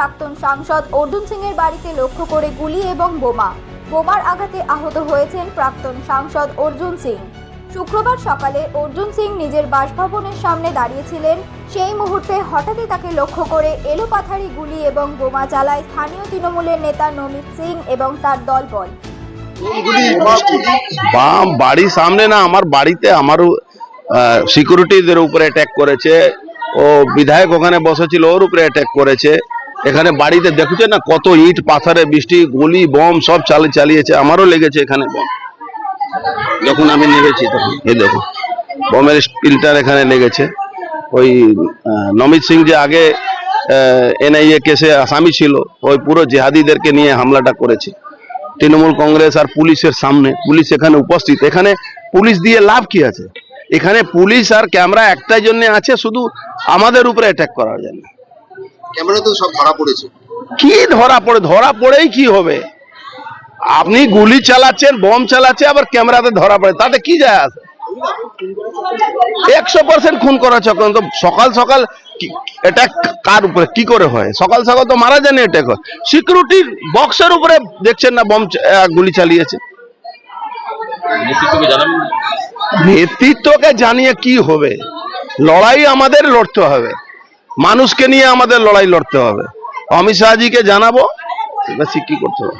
প্রাক্তন সাংসদ অর্জুন সিং এর বাড়িতে লক্ষ্য করে গুলি এবং বোমা। বোমার আঘাতে আহত হয়েছেন প্রাক্তন সাংসদ অর্জুন সিং। শুক্রবার সকালে অর্জুন সিং নিজের বাসভবনের সামনে দাঁড়িয়েছিলেন। সেই মুহূর্তে হঠাৎই তাকে লক্ষ্য করে এলোপাথারি গুলি এবং বোমা চালায় স্থানীয় তৃণমূলের নেতা নমিত সিং এবং তার দলবল। বাম বাড়ির সামনে না, আমার বাড়িতে আমারও সিকিউরিটিদের উপরে অ্যাটাক করেছে। ও বিধায়ক ওখানে বসেছিল, ওর উপরে অ্যাটাক করেছে। এখানে বাড়িতে দেখছে না কত ইট, পাথারে বৃষ্টি, গুলি, বম, সব চালে চালিয়েছে, আমারও লেগেছে এখানে বম। যখন আমি নেমেছি তখন, এই দেখো, বমের স্পিলটার এখানে লেগেছে। ওই নমিত সিং যে আগে এনআইএ কেসে আসামি ছিল, ওই পুরো জেহাদিদেরকে নিয়ে হামলাটা করেছে। তৃণমূল কংগ্রেস আর পুলিশের সামনে, পুলিশ এখানে উপস্থিত। এখানে পুলিশ দিয়ে লাভ কি আছে? এখানে পুলিশ আর ক্যামেরা একটাই জন্য আছে, শুধু আমাদের উপরে অ্যাটাক করার জন্য ক্যামেরা তো সব ধরা পড়েছে। কি ধরা পড়ে? ধরা পড়েই কি হবে? আপনি গুলি চালাচ্ছেন বম চালাচ্ছে আবার ক্যামেরাতে ধরা পড়ে। তাতে কি যায় আসে একশো পার্সেন্ট খুন করা চক্র। তো সকাল সকাল এটা কার উপরে কি করে হয়? সকাল সকাল তো মারা জানে এটা হয় সিকিউরিটির বক্সের উপরে দেখছেন না বম আহ, গুলি চালিয়েছে? নেতৃত্বকে জানিয়ে কি হবে? লড়াই আমাদের লড়তে হবে। মানুষকে নিয়ে আমাদের লড়াই লড়তে হবে। অমিত শাহজিকে জানাব কি করতে হবে?